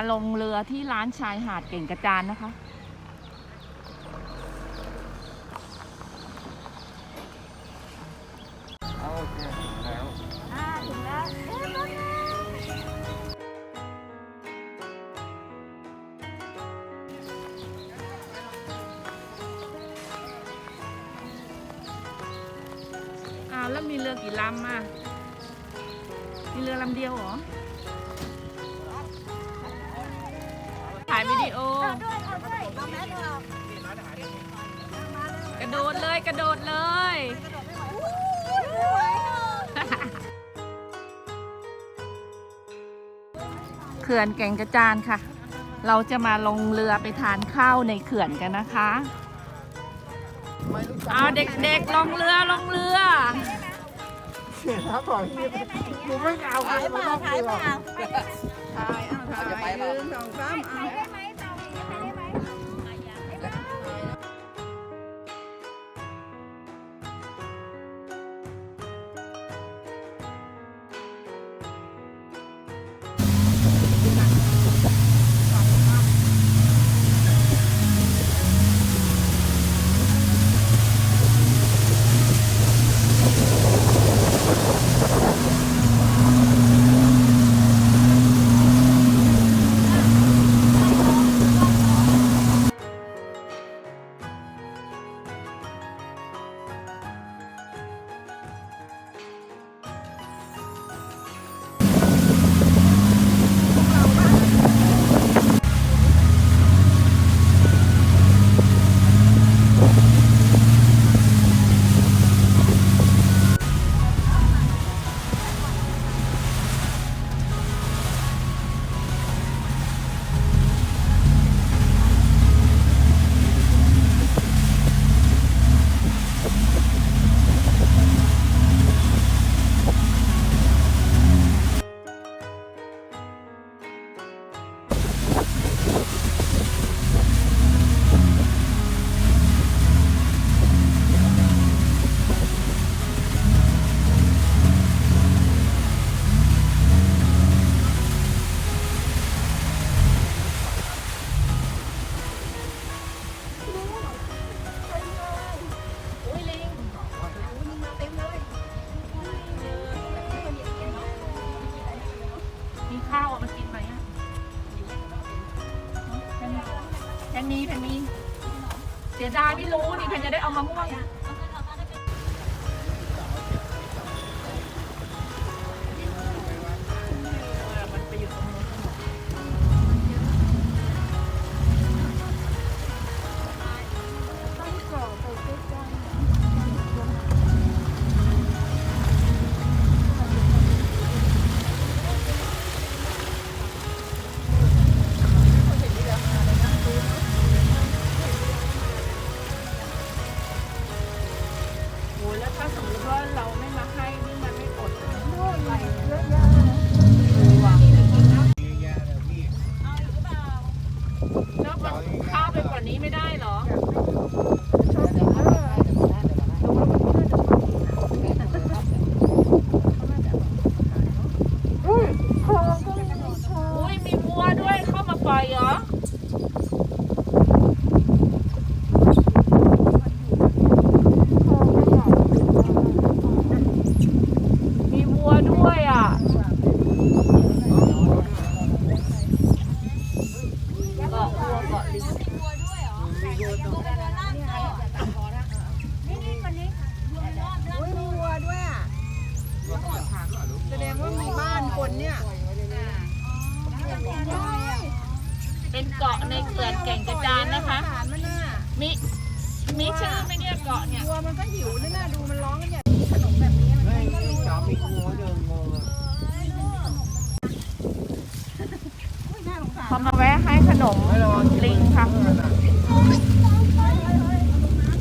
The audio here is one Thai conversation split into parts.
มาลงเรือที่ร้านชายหาดเก่งกระจานนะคะ เอาโอเคแล้วอ่าถึงแล้วเอ๊ะรถมาอ้าวแล้วมีเรือกี่ลำอะมีเรือลำเดียวเหรอ วิดีโอ เอาด้วยเอาด้วยเอาแมสออกกระโดดเลยกระโดดเลยไม่ไหวหรอกเขื่อนแก่งกระจานค่ะ เราจะมาลงเรือไปทานข้าวในเขื่อนกันนะคะไม่รู้จักเอาเด็กๆลงเรือลงเรือ เสียท้าก่อนที่กูไม่เอาถ่ายไม่เปล่าต้องถ่ายหรเปอกล่าถ่ายเอาถ่ายหนึ่งสองสามเอา แพนมีแพนมีเสียดายไม่รู้นี่แพนจะได้เอามะม่วง แล้วมันข้าไปกว่านี้ไม่ได้เหรอยมีวัวด้วยเข้ามาปล่อยเหรอ มีวัวด้วยอะ เกาะวัวเกาะลิง มีวัวด้วยเหรอแต่ยังไม่วัวล่างก็นี่นี่คนนี้วัวรอบล่าง อุ้ยมีวัวด้วยอะแสดงว่ามีบ้านคนเนี่ย เป็นเกาะในเขื่อนแก่งกระจานนะคะสารมันน่ะมีมีชื่อไหมเนี่ยเกาะเนี่ย วัวมันก็หิวนี่น่าดูมันร้องกันใหญ่ขนมแบบนี้มันไม่มีจอมมีงูเดินงงอะน่าสงสารเขามาแวะให้ขนมไม่รอลิงค่ะ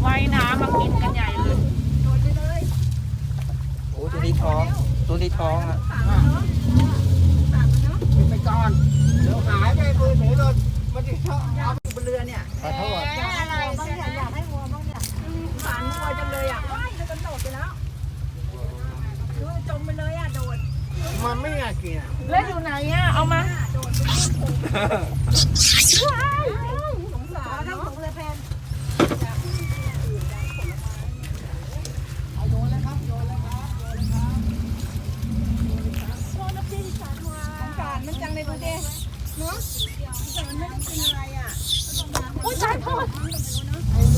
ว่ายน้ำมากินกันใหญ่เลยโอ้ตัวนี้ท้อง ตัวนี้ท้องอะสารมันเนาะสารมันเนาะไปก่อนเดี๋ยว หายไปมือไหนโดนมันจะชอบเอาอยู่บนเรือเนี่ยขอโทษอยากให้วัวบ้างเนี่ยอยากให้วัวบ้างเนี่ยสารวัวจังเลยอะว้ายมันกระโดดไปแล้วดูจมไปเลยอะโดดมันไม่อยากกินอะเล่นอยู่ไหนอะเอามาทั้งถุงเลยแพน การมันจังเลยดูดิเนาะแต่มันไม่ได้กินอะไรอะ อุ้ยตายพ่อ วั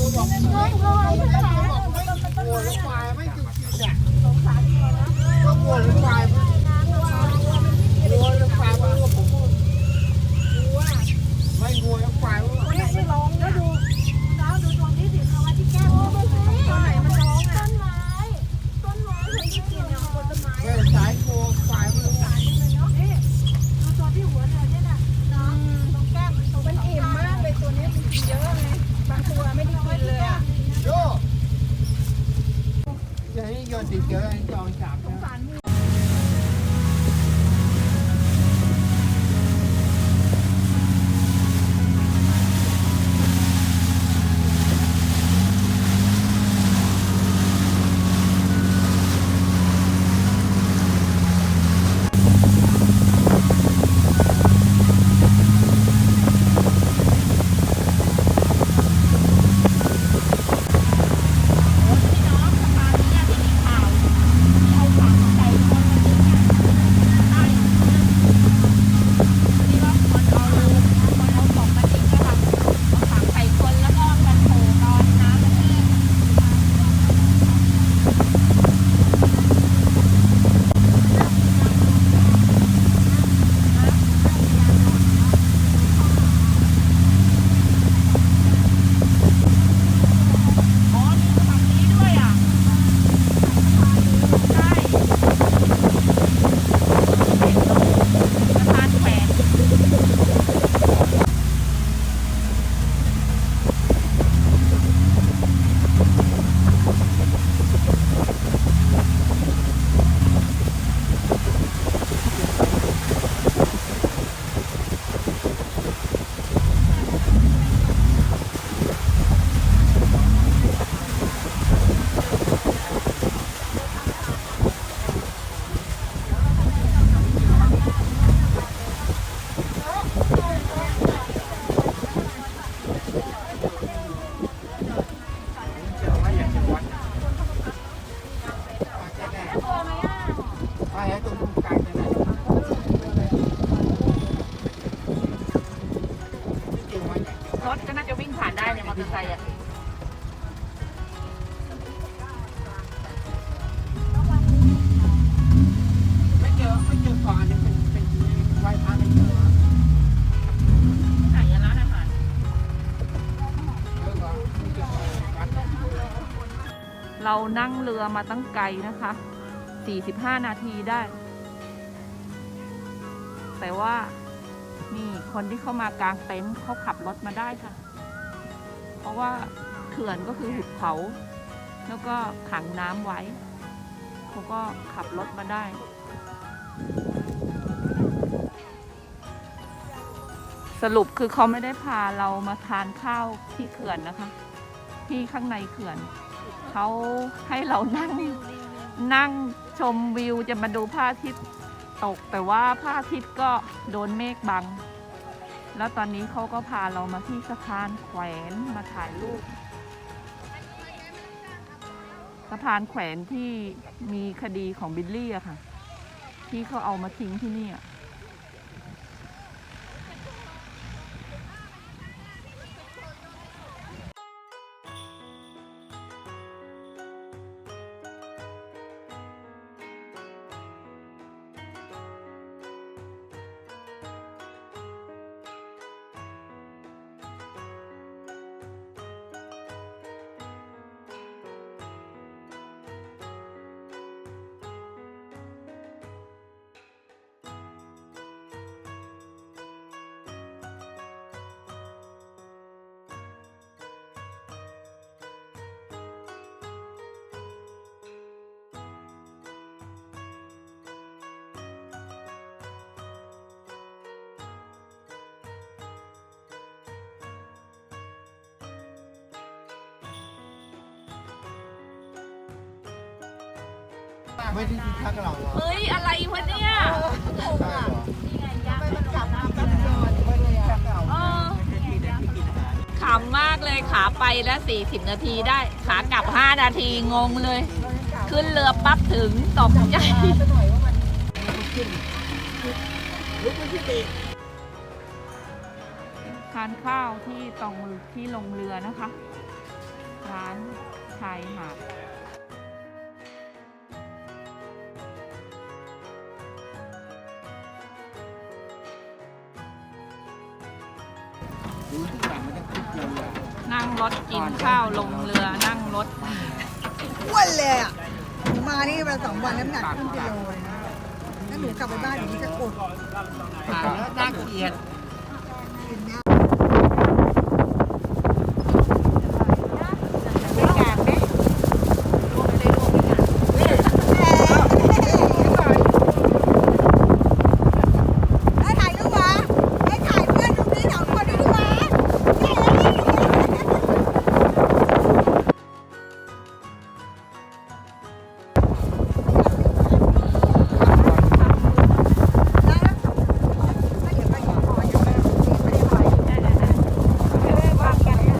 วควายไม่กินกินอะก็วัวหรือควายวัวหรือควายวัวผมไม่วัวหรือควายวัว ไม่ไม่ร้องแล้วดูแล้วดูตัวนี้สิเอาไว้ที่แก้มตัวไหนมันร้องอะต้นไม้ต้นไม้ เคยได้กินเนี่ยบนต้นไม้เออสายวัวควายไม่รู้นี่ดูตัวที่หัวเรือเนี่ยน่ะเนาะตรงแก้มตรงมันอิ่มมากเลยตัวนี้มันกินเยอะไงบางตัวไม่ เรานั่งเรือมาตั้งไกลนะคะ 45 นาทีได้ แต่ว่านี่คนที่เข้ามากลางเต็นท์เขาขับรถมาได้ค่ะ เพราะว่าเขื่อนก็คือหุบเขา แล้วก็ขังน้ำไว้ เขาก็ขับรถมาได้สรุปคือเขาไม่ได้พาเรามาทานข้าวที่เขื่อนนะคะ ที่ข้างในเขื่อน เขาให้เรานั่งนั่งชมวิวจะมาดูพระอาทิตย์ตก แต่ว่าพระอาทิตย์ก็โดนเมฆบัง แล้วตอนนี้เขาก็พาเรามาที่สะพานแขวนมาถ่ายรูปสะพานแขวนที่มีคดีของบิลลี่อะค่ะ ที่เขาเอามาทิ้งที่นี่อะ ไม่ได้คิดค่ากับเราอเฮ้ย อะไรวะเนี่ยอนเนี่ไขำมากเลยขาไปแล้ว 40 นาทีได้ ขากลับ 5 นาทีงงเลย ขึ้นเรือปั๊บถึงตกใจหน่อยว่ามันทานข้าวที่ตรงที่ลงเรือนะคะ ร้านไทยหาด รถกินข้าวลงเรือนั่งรถ อ้วนเลยอะหนูมานี่มาสองวันน้ำหนักขึ้นกิโลเลยนะถ้าหนูกลับไปบ้านหนูจะกดอ่านแล้วน่าเกลียด กินเนี่ย